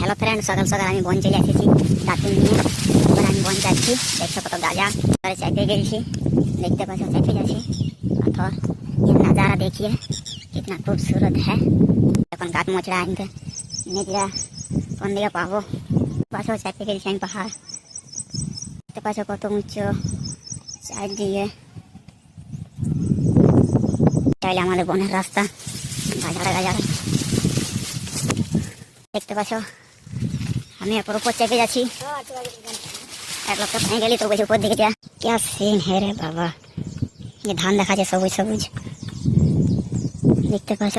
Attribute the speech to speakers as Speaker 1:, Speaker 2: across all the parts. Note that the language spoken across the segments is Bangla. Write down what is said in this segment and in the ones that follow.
Speaker 1: হ্যালো ফ্রেন্ড সকাল সকাল আমি বন চলে এসেছি ডাকিন নিয়ে এবার আমি বন যাচ্ছি দেখছো কত গাজা এবারে চাইতে গেছি দেখতে পাচ্ছ চাইতে যাচ্ছি পাথর ये नज़ारा देखिए कितना खूबसूरत है এখন গাছ মোচড়া আনতে নিজেরা কোন দিকে পাবো পাশেও চাইতে গেছি আমি পাহাড় দেখতে পাচ্ছ কত উঁচু চারদিকে চাইলে আমাদের বনের রাস্তা গাজারা গাজারা দেখতে পাচ্ছ আমি এখন উপর চেপে যাচ্ছি। এক লোকটা পায়ে গেলি তো বলছি উপর দিকে যা। ক্যা সিন হে বাবা। যে ধান দেখা যায় সবুজ সবুজ। দেখতে পাচ্ছ?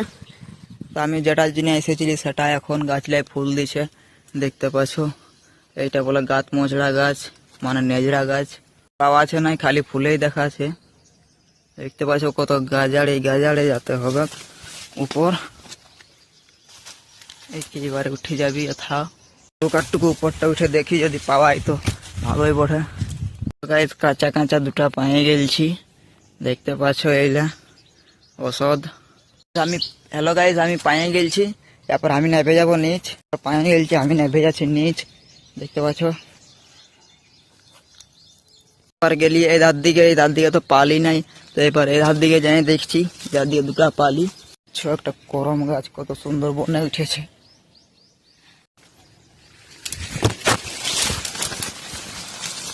Speaker 2: তো আমি যেটার জন্য এসেছিলি সেটা এখন গাছলায় ফুল দিছে। দেখতে পাচ্ছ? এইটা বলে গাত মোচড়া গাছ মানে নেজরা গাছ। পাওয়া আছে নাই, খালি ফুলেই দেখাচ্ছে। দেখতে পাচ্ছ কত গাজাড়ে গাজাড়ে যেতে হবে। উপর। এই এবারে উঠে যাবি থা টুকু উপরটা উঠে দেখি যদি পাওয়াই তো ভালোই বটে। গাছ কাঁচা কাঁচা দুটা পায়ে গেলছি। দেখতে পাচ্ছ এইলা ওষুধ আমি, হ্যালো গাইজ আমি পায়ে গেলছি। তারপর আমি নেভে যাব নিচ। পায়ে গেলছি, আমি নেভে যাচ্ছি নিচ। দেখতে পাচ্ছ? এবার গেলি এই ধার দিকে এই ধার দিকে তো পালি নাই। তো এবার এই ধার দিকে যাই দেখছি যার দিকে দুটা পালি। ছ একটা করম গাছ কত সুন্দর বনে উঠেছে।